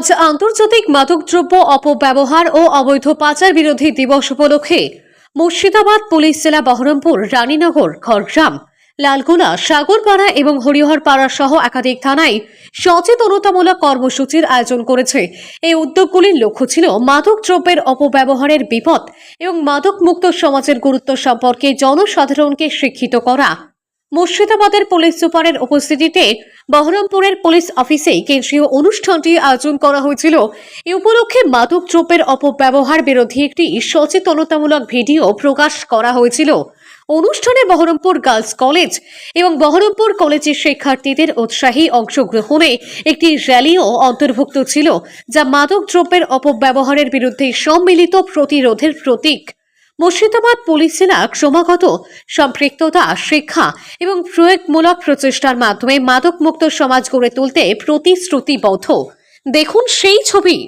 আজ আন্তর্জাতিক মাদকদ্রব্য অপব্যবহার ও অবৈধ পাচার বিরোধী দিবস উপলক্ষে মুর্শিদাবাদ পুলিশ জেলা বহরমপুর, রানীনগর, খড়গ্রাম, লালগোলা, সাগরপাড়া এবং হরিহরপাড়া সহ একাধিক থানায় সচেতনতামূলক কর্মসূচির আয়োজন করেছে। এই উদ্যোগগুলির লক্ষ্য ছিল মাদক দ্রব্যের অপব্যবহারের বিপদ এবং মাদক মুক্ত সমাজের গুরুত্ব সম্পর্কে জনসাধারণকে শিক্ষিত করা। মুর্শিদাবাদের পুলিশ সুপারের উপস্থিতিতে বহরমপুরের পুলিশ অফিসে কেন্দ্রীয় অনুষ্ঠানটি আয়োজন করা হয়েছিল। এ উপলক্ষে মাদক দ্রব্যের অপব্যবহার বিরোধী একটি সচেতনতামূলক ভিডিও প্রকাশ করা হয়েছিল। অনুষ্ঠানে বহরমপুর গার্লস কলেজ এবং বহরমপুর কলেজের শিক্ষার্থীদের উৎসাহী অংশগ্রহণে একটি র্যালিও অন্তর্ভুক্ত ছিল, যা মাদক দ্রব্যের অপব্যবহারের বিরুদ্ধে সম্মিলিত প্রতিরোধের প্রতীক। মুর্শিদাবাদ পুলিশ জেলা ক্রমাগত সম্পৃক্ততা, শিক্ষা এবং প্রয়োগমূলক প্রচেষ্টার মাধ্যমে মাদকমুক্ত সমাজ গড়ে তুলতে প্রতিশ্রুতিবদ্ধ। দেখুন সেই ছবি।